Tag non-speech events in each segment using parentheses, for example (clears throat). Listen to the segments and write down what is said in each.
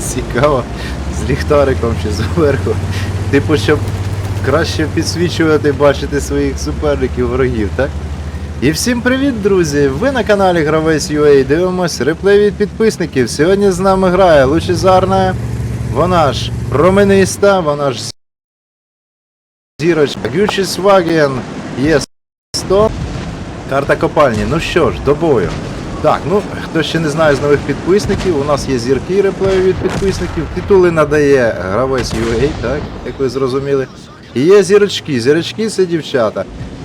Цікаво, з ліхтариком чи зверху. Типу, щоб краще підсвічувати, бачити своїх суперників, ворогів, так? І всім привіт, друзі! Ви на каналі Гравець UA дивимось реплей від підписників. Сьогодні з нами грає Лучезарна, вона ж промениста, вона ж зірочка, Гючі Сваген є 100. Карта копальні. Ну що ж, до бою. Так, ну хто ще не знає з нових підписників, у нас є зірки реплею від підписників. Титули надає гравець UA, так, як ви зрозуміли. І є зірочки. Зірочки це дівчата.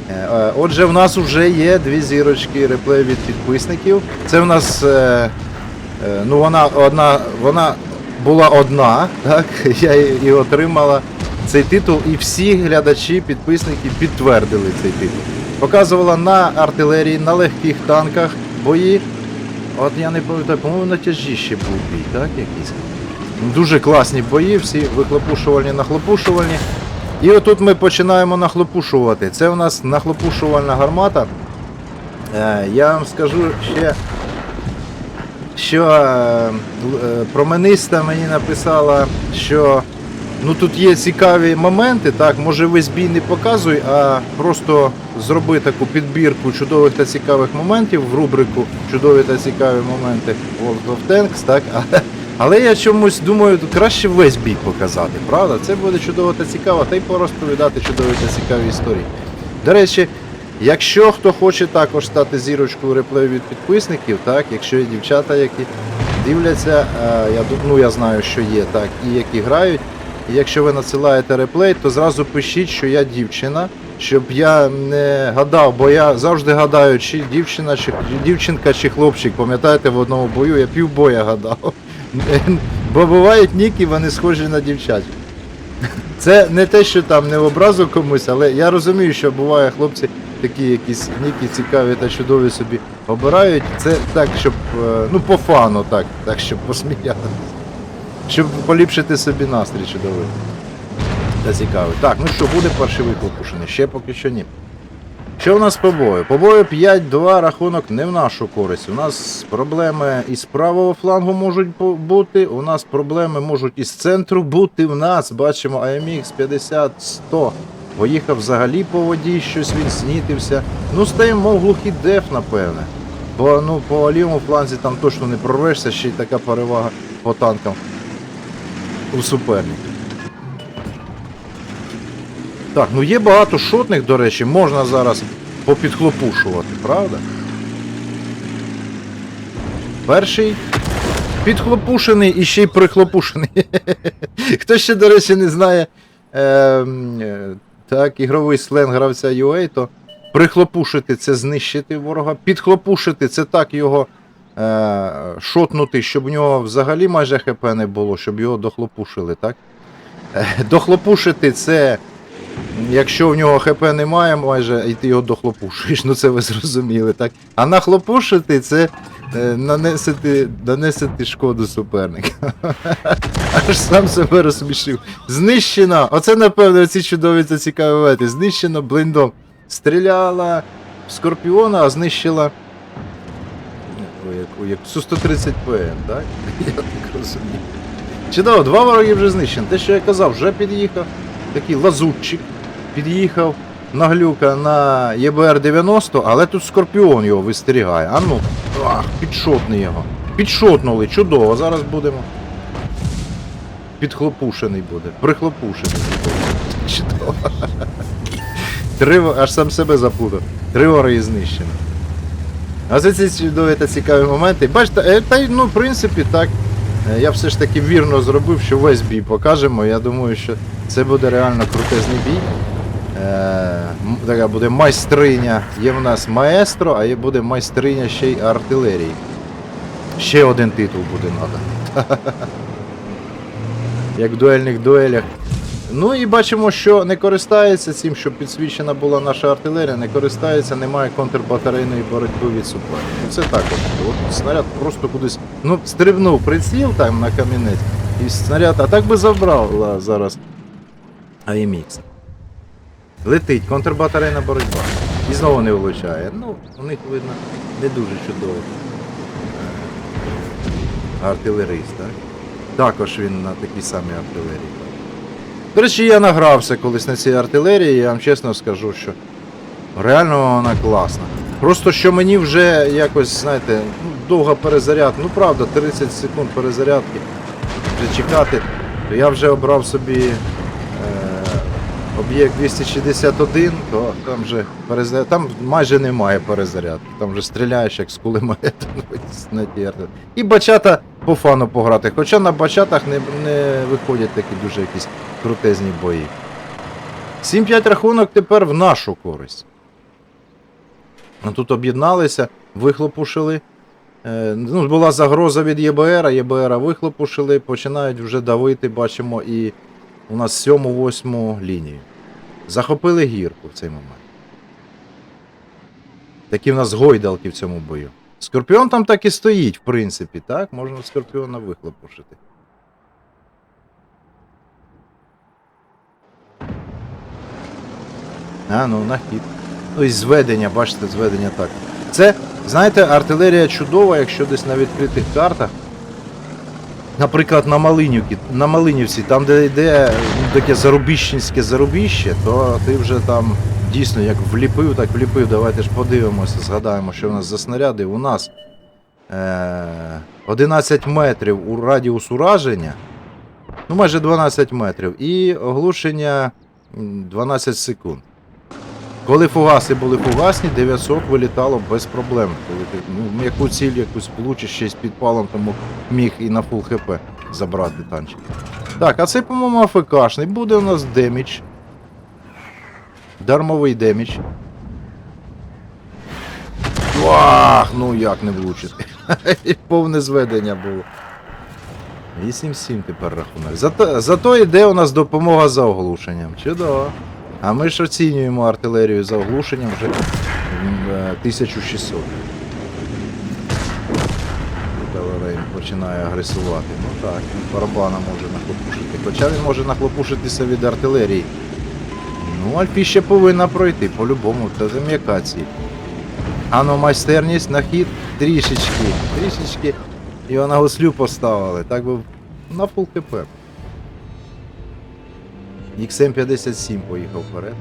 Е, е, Отже, в нас вже є дві зірочки реплею від підписників. Це в нас. Е, ну, вона одна, вона була одна, так, (laughs) я і отримала цей титул, і всі глядачі, підписники підтвердили цей титул. Показувала на артилерії, на легких танках бої. От я не пам'ятаю, по-моєму, на тяжі ще був бій, так, якийсь. Дуже класні бої, всі вихлопушувальні, нахлопушувальні. І отут ми починаємо нахлопушувати. Це у нас нахлопушувальна гармата. Е, я вам скажу ще, що е, е, промениста мені написала, що ну, тут є цікаві моменти, так, може весь бій не показуй, а просто зроби таку підбірку чудових та цікавих моментів в рубрику Чудові та цікаві моменти World of Tanks, так? Але, я чомусь думаю, краще весь бій показати, правда? Це буде чудово та цікаво, та й порозповідати чудові та цікаві історії. До речі, якщо хто хоче також стати зірочкою реплею від підписників, так, якщо є дівчата, які дивляться, е, я, ну, я знаю, що є, так, і які грають. І якщо ви надсилаєте реплей, то зразу пишіть, що я дівчина, щоб я не гадав, бо я завжди гадаю, чи дівчина, чи дівчинка, чи хлопчик. Пам'ятаєте, в одному бою я півбоя гадав. Бо бувають ніки, вони схожі на дівчат. Це не те, що там не образу комусь, але я розумію, що буває хлопці такі якісь ніки цікаві та чудові собі обирають. Це так, щоб е, ну по фану, так, так щоб посміятися. Щоб поліпшити собі настрій чудовий. Та цікавий. Так, ну що, буде перший виклопушений? Ще поки що ні. Що в нас по бою? По бою 5-2 рахунок не в нашу користь. У нас проблеми із правого флангу можуть бути, у нас проблеми можуть із центру бути. В нас бачимо AMX 50-100. Поїхав взагалі по воді, щось він снітився. Ну, стаємо мов глухий деф, напевне. Бо ну, по лівому фланзі там точно не прорвешся, ще й така перевага по танкам у суперників. Так, ну є багато шотних, до речі, можна зараз попідхлопушувати, правда? Перший підхлопушений і ще й прихлопушений. (laughs) Хто ще, до речі, не знає е, е, так, ігровий сленг гравця UA, то прихлопушити це знищити ворога, підхлопушити це так його е, шотнути, щоб у нього взагалі майже ХП не було, щоб його дохлопушили, так? Е, Дохлопушити це Якщо в нього ХП немає майже, і ти його дохлопушуєш, ну це ви зрозуміли, так? А нахлопушити це е, нанесити, нанесити шкоду суперника. (laughs) Аж сам себе розсмішив. Знищено! Оце, напевно, ці чудові та цікаві. Знищено блиндом. Стріляла в Скорпіона, а знищила. Як, як Су-130 ПМ, так? Я так розумію. Чудово, два вороги вже знищені. Те, що я казав, вже під'їхав. Такий лазутчик під'їхав на глюка на ЄБР-90, але тут Скорпіон його вистерігає. А ну, ах, підшотни його. Підшотнули, чудово, зараз будемо. Підхлопушений буде. Прихлопушений буде. (laughs) Чудово. Три, аж сам себе запутав. Три вороги знищено. А це ці чудові та цікаві моменти. Бачите, е, та ну, в принципі, так. Е, Я все ж таки вірно зробив, що весь бій покажемо. Я думаю, що це буде реально крутезний бій. Е, така буде майстриня. Є в нас маестро, а є буде майстриня ще й артилерії. Ще один титул буде надо. (laughs) Як в дуельних дуелях. Ну і бачимо, що не користається цим, щоб підсвічена була наша артилерія, не користається, немає контрбатарейної боротьби від суперників. Це так от. Снаряд просто кудись. Ну, стрибнув приціл там на камінець, і снаряд, а так би забрала зараз AMX. Летить, контрбатарейна боротьба. І знову не влучає. Ну, у них видно не дуже чудово. Е, Артилерист, так? Також він на такій самій артилерії. До речі, я награвся колись на цій артилерії, я вам чесно скажу, що реально вона класна. Просто що мені вже якось, знаєте, ну, довга перезарядка, ну правда, 30 секунд перезарядки вже чекати, то я вже обрав собі е, об'єкт 261, то там вже перезаряд... там майже немає перезарядки, там вже стріляєш як з кулемета. (laughs) І бачата по фану пограти. Хоча на бачатах не, не виходять такі дуже якісь крутезні бої. 7-5 рахунок тепер в нашу користь. Ну, Тут об'єдналися, вихлопушили. Е, ну, була загроза від ЄБР, ЄБР вихлопушили, починають вже давити, бачимо, і у нас 7-8 лінію. Захопили гірку в цей момент. Такі в нас гойдалки в цьому бою. Скорпіон там так і стоїть, в принципі, так? Можна скорпіона вихлопушити. А, ну на хід. Ну і зведення, бачите, зведення так. Це, знаєте, артилерія чудова, якщо десь на відкритих картах. Наприклад, на Малинівці, на Малинівці, там, де йде таке зарубіщенське зарубіще, то ти вже там дійсно як вліпив, так вліпив. Давайте ж подивимося, згадаємо, що в нас за снаряди. У нас е- 11 метрів у радіус ураження, ну майже 12 метрів, і оглушення 12 секунд. Коли фугаси були фугасні, 900 вилітало без проблем. Коли ти ну, яку ціль якусь влучиш ще з підпалом, тому міг і на фул хп забрати танчик. Так, а це, по-моєму, АФКшний. Буде у нас демідж. Дармовий демідж. Ах, ну як не влучити. (laughs) Повне зведення було. 8-7 тепер рахунок. Зато, зато йде у нас допомога за оглушенням. Чудово. А ми ж оцінюємо артилерію за оглушенням вже е, 1600. Телерейн починає агресувати. Ну так, барабана може нахлопушити. Хоча він може нахлопушитися від артилерії. Ну, Альфі ще повинна пройти, по-любому, це зам'яка ціль. А ну майстерність на хід трішечки, трішечки. Його на гуслю поставили. Так би на фул КП. XM57 поїхав вперед.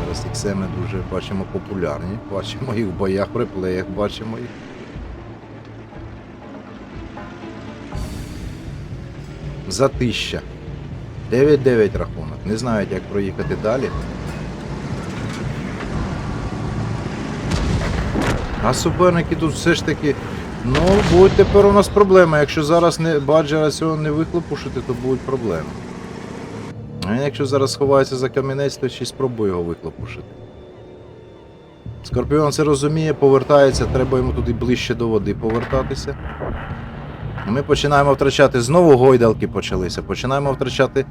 Зараз XM дуже бачимо популярні. Бачимо їх в боях, реплеях бачимо їх. За 1000. 9-9 рахунок. Не знають, як проїхати далі. А суперники тут все ж таки. Ну, будуть тепер у нас проблеми. Якщо зараз не баджера цього не вихлопушити, то будуть проблеми. А якщо зараз сховається за камінець, то ще спробує його вихлопушити. Скорпіон це розуміє, повертається, треба йому туди ближче до води повертатися. Ми починаємо втрачати. Знову гойдалки почалися. Починаємо втрачати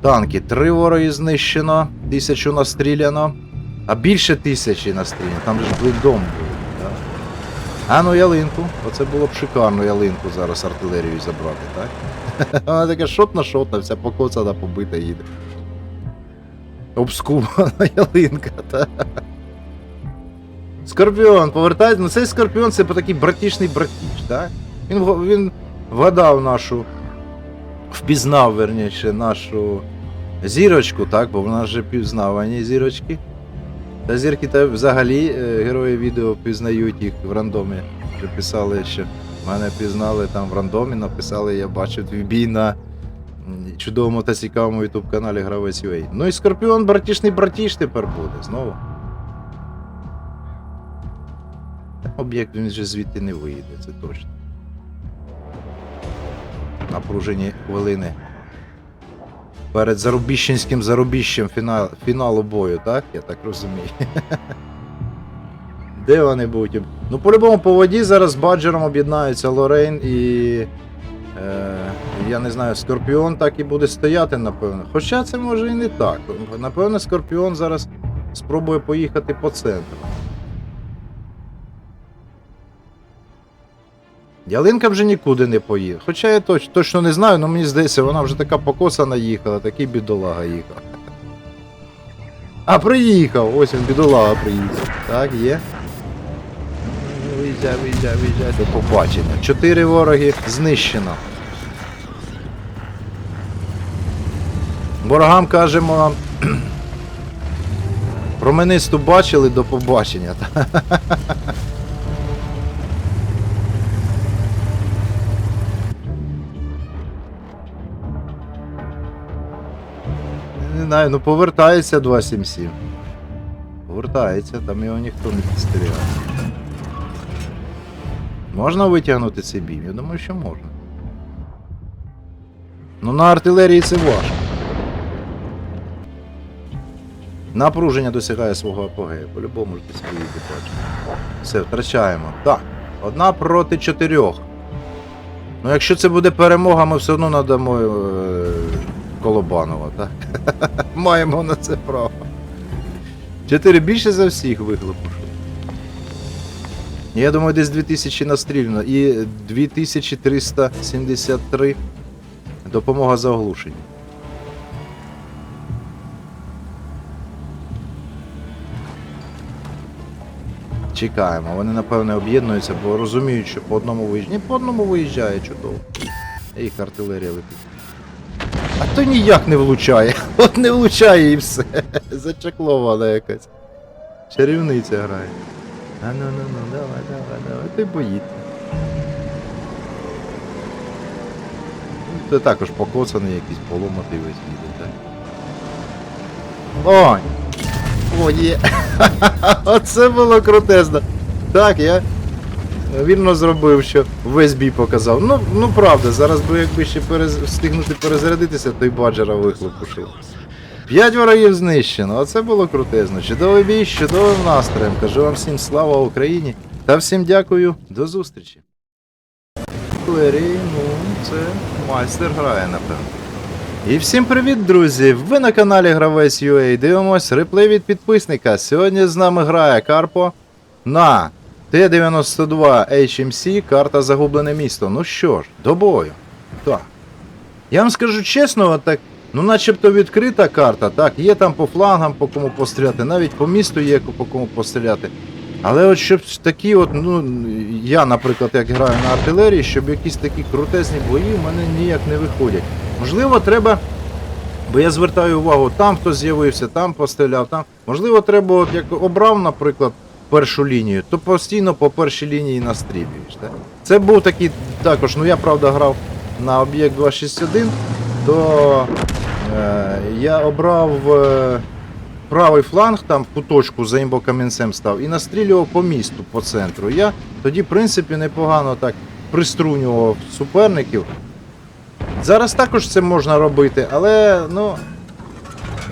танки. Три вороги знищено, тисячу настріляно, а більше тисячі настріляно. Там же ж бліндом був. Так? А ну ялинку. Оце було б шикарно ялинку зараз артилерію забрати, так? (laughs) Вона така шотна шотна, вся покоцана, побита їде. Обскубана (laughs) ялинка, так. Скорпіон, повертається. Ну цей скорпіон це такий братішний братіч, так? Він, він вгадав нашу. Впізнав, верніше, нашу зірочку, так, бо в нас же пізнавані зірочки. Та зірки та взагалі е, герої відео пізнають їх в рандомі. Вже писали, що мене пізнали там в рандомі, написали, я бачив твій бій на чудовому та цікавому ютуб каналі Гравець UA. Ну і Скорпіон братішний братіш тепер буде знову. Об'єкт він вже звідти не вийде, це точно. Напружені хвилини. Перед зарубіщенським зарубіщем фінал, фіналу бою, так? Я так розумію. (laughs) Де вони будуть? Ну, по-любому по воді зараз з баджером об'єднаються Лорейн і. Е, я не знаю, Скорпіон так і буде стояти, напевно. Хоча це може і не так. Напевно, Скорпіон зараз спробує поїхати по центру. Ялинка вже нікуди не поїде. Хоча я точ, точно не знаю, але мені здається, вона вже така покосана їхала, такий бідолага їхав. А, приїхав! Ось він, бідолага приїхав. Так, є. Виїжджай, виїжджай, виїжджай. До побачення. Чотири вороги знищено. Ворогам кажемо. (clears throat) Променисту бачили до побачення. (laughs) знаю, ну повертається 277. Повертається, там його ніхто не підстерігає. Можна витягнути цей бім? Я думаю, що можна. Ну на артилерії це важко. Напруження досягає свого апогею. По-любому ж десь виїде бачите. Все, втрачаємо. Так. Одна проти чотирьох. Ну якщо це буде перемога, ми все одно надамо е- Колобанова, так? (laughs) Маємо на це право. Чотири більше за всіх вихлопушили. Я думаю, десь 2000 настріляно і 2373 допомога за оглушення. Чекаємо, вони напевне об'єднуються, бо розуміють, що по одному виїжджає. Ні, по одному виїжджає чудово. Їх артилерія летить. А то ніяк не влучає. (laughs) От не влучає і все. Зачаклована якась. Чарівниця грає. А ну ну ну, давай, давай, давай. Ти боїться. Це також покоцаний якийсь поломатий весь їде, так? Ой! О, є! (laughs) Оце було крутезно. Так, я вірно зробив, що весь бій показав. Ну, ну правда, зараз би якби ще перез... встигнути перезарядитися, то й баджера вихлопушив. П'ять ворогів знищено, оце було крутезно. Чудовий бій, з чудовим настроєм. Кажу вам всім слава Україні та всім дякую, до зустрічі. Лері, ну, це майстер грає, напевно. І всім привіт, друзі! Ви на каналі Гравець UA. Дивимось реплей від підписника. Сьогодні з нами грає Карпо на Т-92 HMC, карта Загублене місто. Ну що ж, до бою. Так. Я вам скажу чесно, так, ну начебто відкрита карта, так, є там по флангам по кому постріляти, навіть по місту є по кому постріляти. Але от щоб такі от, ну, я, наприклад, як граю на артилерії, щоб якісь такі крутезні бої в мене ніяк не виходять. Можливо, треба. Бо я звертаю увагу, там хто з'явився, там постріляв, там. Можливо, треба, от як обрав, наприклад, першу лінію, то постійно по першій лінії настрілюєш. Так? Це був такий також, ну я правда грав на об'єкт 261, то е, я обрав е, правий фланг, там в куточку за імбокамінцем став і настрілював по місту, по центру. Я тоді, в принципі, непогано так приструнював суперників. Зараз також це можна робити, але ну.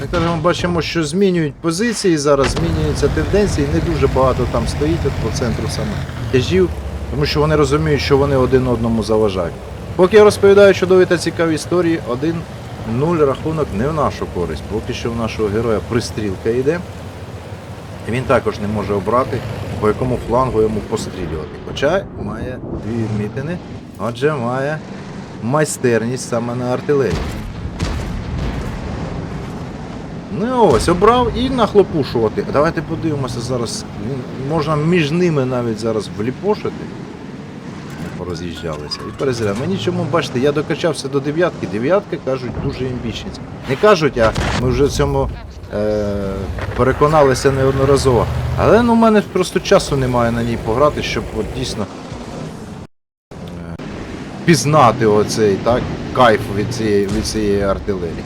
Як кажемо, бачимо, що змінюють позиції, зараз змінюються тенденції, не дуже багато там стоїть по центру саме тяжів, тому що вони розуміють, що вони один одному заважають. Поки я розповідаю чудові та цікаві історії, 1-0 рахунок не в нашу користь. Поки що в нашого героя пристрілка йде. Він також не може обрати, по якому флангу йому пострілювати. Хоча має дві відмітини, отже, має майстерність саме на артилерії. Ну ось, обрав і нахлопушувати. Давайте подивимося зараз. Можна між ними навіть зараз вліпошити. Пороз'їжджалися і перезаряд. Мені чому, бачите, я докачався до дев'ятки. Дев'ятка кажуть дуже імбічниця. Не кажуть, а ми вже в цьому е- переконалися неодноразово. Але ну, в мене просто часу немає на ній пограти, щоб от, дійсно е- пізнати оцей так, кайф від цієї, від цієї артилерії.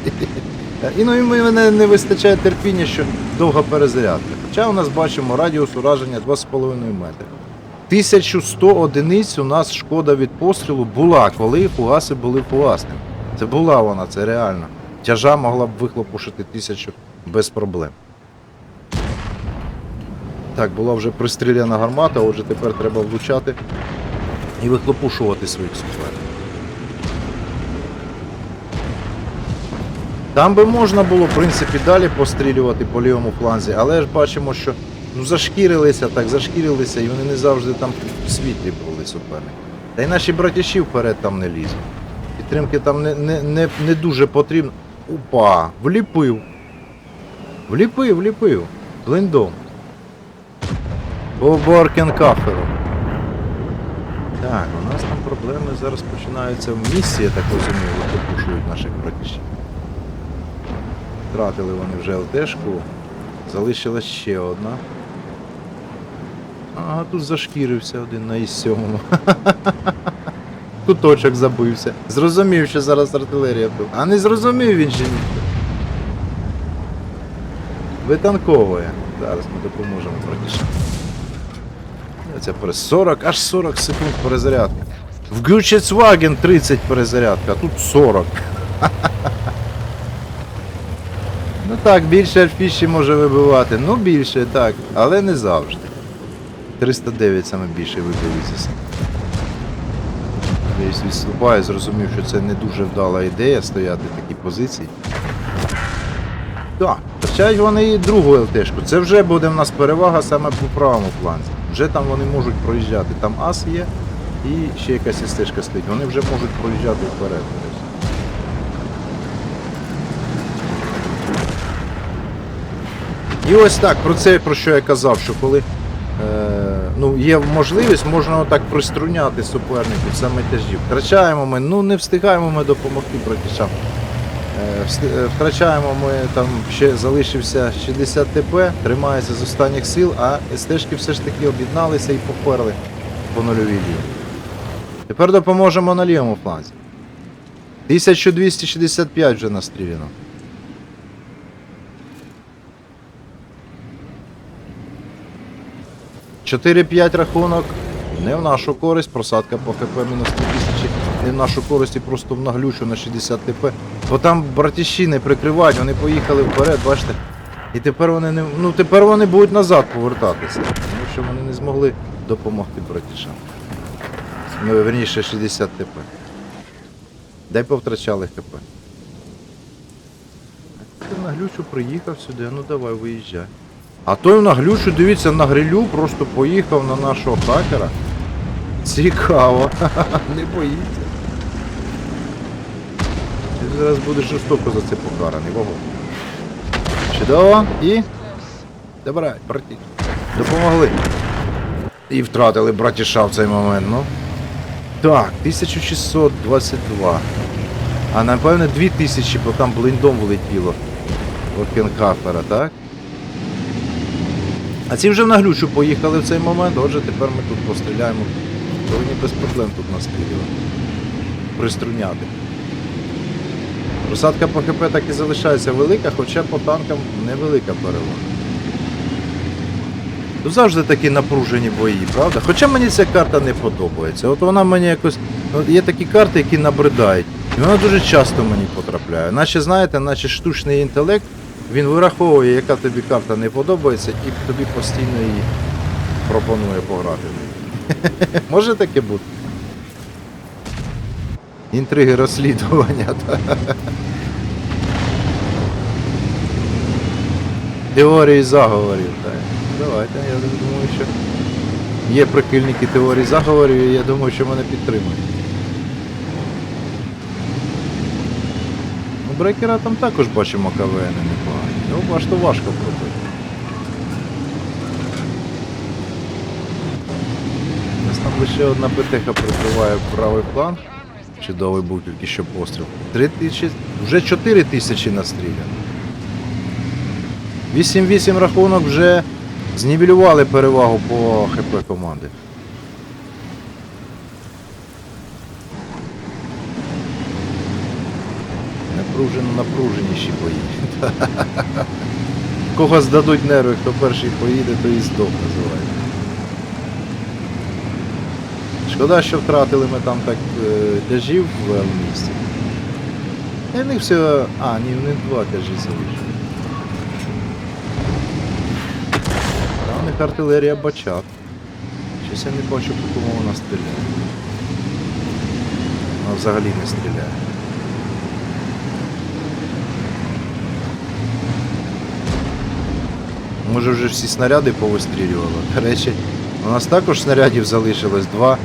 І ну мене не вистачає терпіння, що довга перезарядка. Хоча у нас бачимо радіус ураження 2,5 метри. 1100 одиниць у нас шкода від пострілу була, коли фугаси були фугасними. Це була вона, це реально. Тяжа могла б вихлопушити тисячу без проблем. Так, була вже пристріляна гармата, отже тепер треба влучати і вихлопушувати своїх суперників. Там би можна було, в принципі, далі пострілювати по лівому фланзі, але ж бачимо, що ну, зашкірилися, так, зашкірилися, і вони не завжди там в світлі були суперники. Та й наші братіші вперед там не лізуть. Підтримки там не, не, не, не дуже потрібно. Опа! Вліпив. Вліпив, вліпив. Блиндом. По Боркенкаферу. Так, у нас там проблеми зараз починаються в місті, я так розумію, попушують наших братішів. Втратили вони вже ЛТшку, залишилась ще одна. Ага, тут зашкірився один на із сьомому. (laughs) Куточок забився. Зрозумів, що зараз артилерія тут. А не зрозумів він ще ніхто. Витанковує. Зараз ми допоможемо братішам. Це пере 40, аж 40 секунд перезарядка. В Гючецваген 30 перезарядка, а тут 40. Ну (laughs) так, більше альфіші може вибивати. Ну більше, так, але не завжди. 309 саме більше вибивається. Десь відступаю, зрозумів, що це не дуже вдала ідея стояти в такій позиції. Так, втрачають вони і другу ЛТшку. Це вже буде в нас перевага саме по правому фланзі. Вже там вони можуть проїжджати. Там ас є і ще якась стежка стоїть. Вони вже можуть проїжджати вперед. І ось так, про це про що я казав, що коли е, ну, є можливість, можна отак приструняти суперників саме тяжів. Втрачаємо ми, ну не встигаємо ми допомогти братішам. Е, е, Втрачаємо ми там ще залишився 60 ТП, тримається з останніх сил, а СТшки все ж таки об'єдналися і поперли по нульовій лінії. Тепер допоможемо на лівому фланзі. 1265 вже настріляно. Чотири-п'ять рахунок. Не в нашу користь, просадка по ХП мінус 3000, не в нашу користь і просто в наглючу на 60 ТП. Бо там братіші не прикривають, вони поїхали вперед, бачите. І тепер вони не. Ну тепер вони будуть назад повертатися. Тому що вони не змогли допомогти братішам. Ну, верніше 60 ТП. Дай повтрачали ХП. Ти в наглючу приїхав сюди, ну давай виїжджай. А той в наглючу, дивіться, на грилю просто поїхав на нашого хакера. Цікаво. (laughs) Не боїться. Ти зараз будеш жорстоко за це покараний, вого. Чудово. І. Добре, браті. Допомогли. І втратили братіша в цей момент, ну. Так, 1622. А напевне 2000, бо там блиндом влетіло. Окенхафера, так? А ці вже в наглючу поїхали в цей момент, отже тепер ми тут постріляємо. Повинні без проблем тут настрілювати. Приструняти. Просадка по ХП так і залишається велика, хоча по танкам невелика перевага. Тут завжди такі напружені бої, правда? Хоча мені ця карта не подобається. От вона мені якось. ну, Є такі карти, які набридають. І вона дуже часто мені потрапляє. Наче, знаєте, наче штучний інтелект, він вираховує, яка тобі карта не подобається, і тобі постійно її пропонує пограти. (laughs) Може таке бути? Інтриги розслідування. (laughs) Теорії заговорів, так. Давайте, я думаю, що є прихильники теорії заговорів, і я думаю, що мене підтримують. Ну, брекера там також бачимо КВН. Ну, аж то важко пробити. Нас там лише одна ПТХ прикриває правий план. Чудовий був тільки що постріл. Три тисячі, вже 4 тисячі настріляно. 8-8 рахунок вже знівелювали перевагу по ХП команди. Напружено напруженіші бої. (laughs) Кого здадуть нерви, хто перший поїде, то і здох називається. Шкода, що втратили ми там так е, тяжів в місті. І в них все. А, ні, в них два тяжі залишили. А них артилерія бачат. Щось я не бачу, по кому вона стріляє. Вона взагалі не стріляє. Може вже всі снаряди повистрілювало. До речі, у нас також снарядів залишилось два е,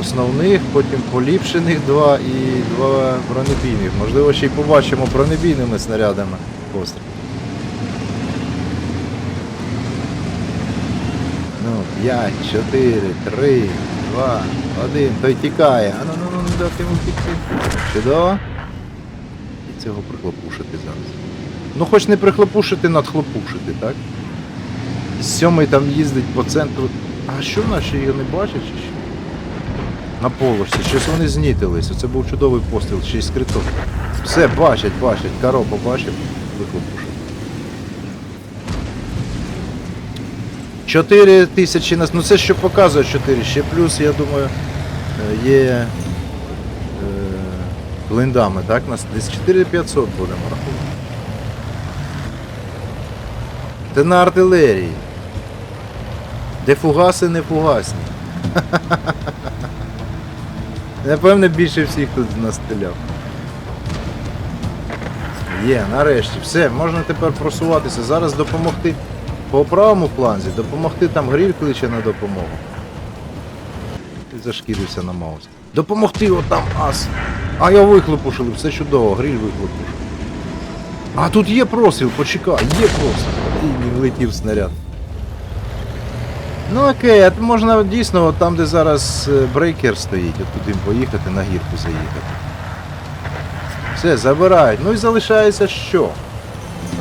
основних, потім поліпшених два і два бронебійних. Можливо, ще й побачимо бронебійними снарядами постріл. Ну, 5, 4, 3, два, один. Той тікає. А ну ну ну не дати йому втікти. Чудово. І цього прихлопушити зараз. Ну хоч не прихлопушити, надхлопушити, так? Сьомий там їздить по центру. А що наші його не бачать чи що? На полосі, щось вони знітились. Оце був чудовий постріл, ще й скриток. Все, бачать, бачать. Каро побачив, вихлопушив. 4 тисячі нас. Ну це що показує 4. Ще плюс, я думаю, е, є е, блиндами, так? Нас десь 4500 будемо рахувати. Це на артилерії. Де фугаси не фугасні. (laughs) Напевне, більше всіх тут настріляв. Є, нарешті, все, можна тепер просуватися. Зараз допомогти по правому фланзі, допомогти там гріль кличе на допомогу. І зашкірився на маус. Допомогти отам ас. А я вихлопушили, все чудово, гріль вихлопушив. А тут є просвіл, почекай, є просвіл. І не влетів снаряд. Ну окей, а можна дійсно там, де зараз е, брейкер стоїть, от туди поїхати, на гірку заїхати. Все, забирають. Ну і залишається що?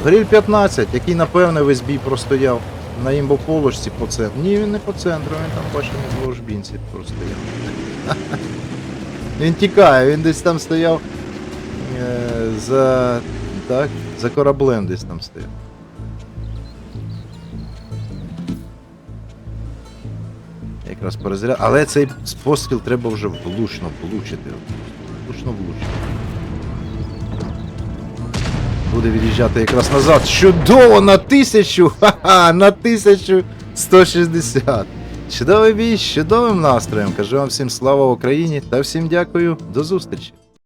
Гриль 15, який напевне весь бій простояв на імбоположці по центру. Ні, він не по центру, він там бачив в ложбінці простояв. (laughs) Він тікає, він десь там стояв е, за. Так, за кораблем десь там стояв. Якраз перезаряд. Але цей постріл треба вже влучно влучити. Влучно влучити. Буде від'їжджати якраз назад. Чудово! На тисячу! (laughs) Ха-ха! На 1160! Чудовий бій з чудовим настроєм. Кажу вам всім слава Україні та всім дякую. До зустрічі!